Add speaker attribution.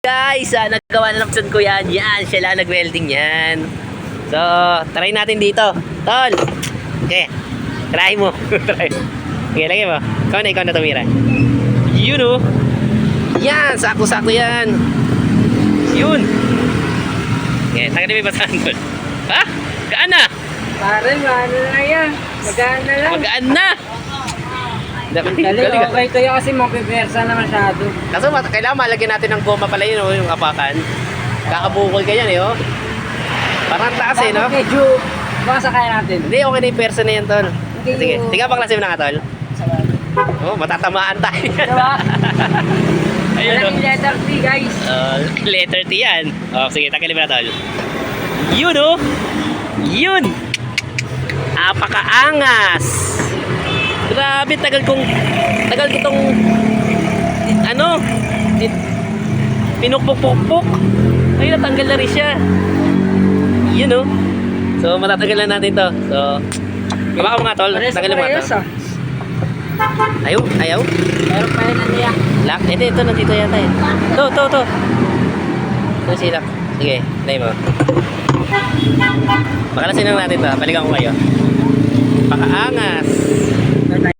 Speaker 1: Guys, ah, naggawa na ng son ko yan. Yan, siya lang nag-welding yan. So, try natin dito. Tol! Okay, try mo. try. Okay, lagay mo. Ikaw na, ikaw na tumira. Yun oh. Yan, sako-sako yan. Yun. Okay, tanggalin mo yung basahan tol. Ha? Gaan na!
Speaker 2: Pare, ano na yan? Magaan na lang.
Speaker 1: Magaan na! Galing,
Speaker 2: okay kayo kasi mapipersa na masyado.
Speaker 1: Kaso kailangan malagyan natin ng goma pala yun, oh, yung apakan. Kakabukol ka yan eh, oh. Parang taas eh, no?
Speaker 2: Medyo, baka sakaya natin.
Speaker 1: Hindi, okay na yung person na yan, tol.
Speaker 2: Hindi
Speaker 1: Sige,
Speaker 2: yung-
Speaker 1: tiga pa klase mo na nga, tol. Oh, matatamaan tayo.
Speaker 2: Diba?
Speaker 1: Ayun,
Speaker 2: Walang
Speaker 1: oh.
Speaker 2: letter T, guys.
Speaker 1: Uh, letter T yan. Oh, sige, tanggalin mo na, tol. Yun, oh. Yun. Apakaangas. Grabe, tagal kong, tagal ko tong, ano, it- pinukpuk-pukpuk. Ay, natanggal na rin siya. Yun, oh. So, matatanggal na natin to. So, gawa ko mga, tol.
Speaker 2: Pares
Speaker 1: Tanggalin mo
Speaker 2: ah.
Speaker 1: Ayaw, ayaw.
Speaker 2: Meron pa yun na niya.
Speaker 1: Lock? Ito, ito, nandito yata eh. Ito, ito, ito. Ito si Lock. Sige, play mo. Pakalasin lang natin to. Balikan ko kayo.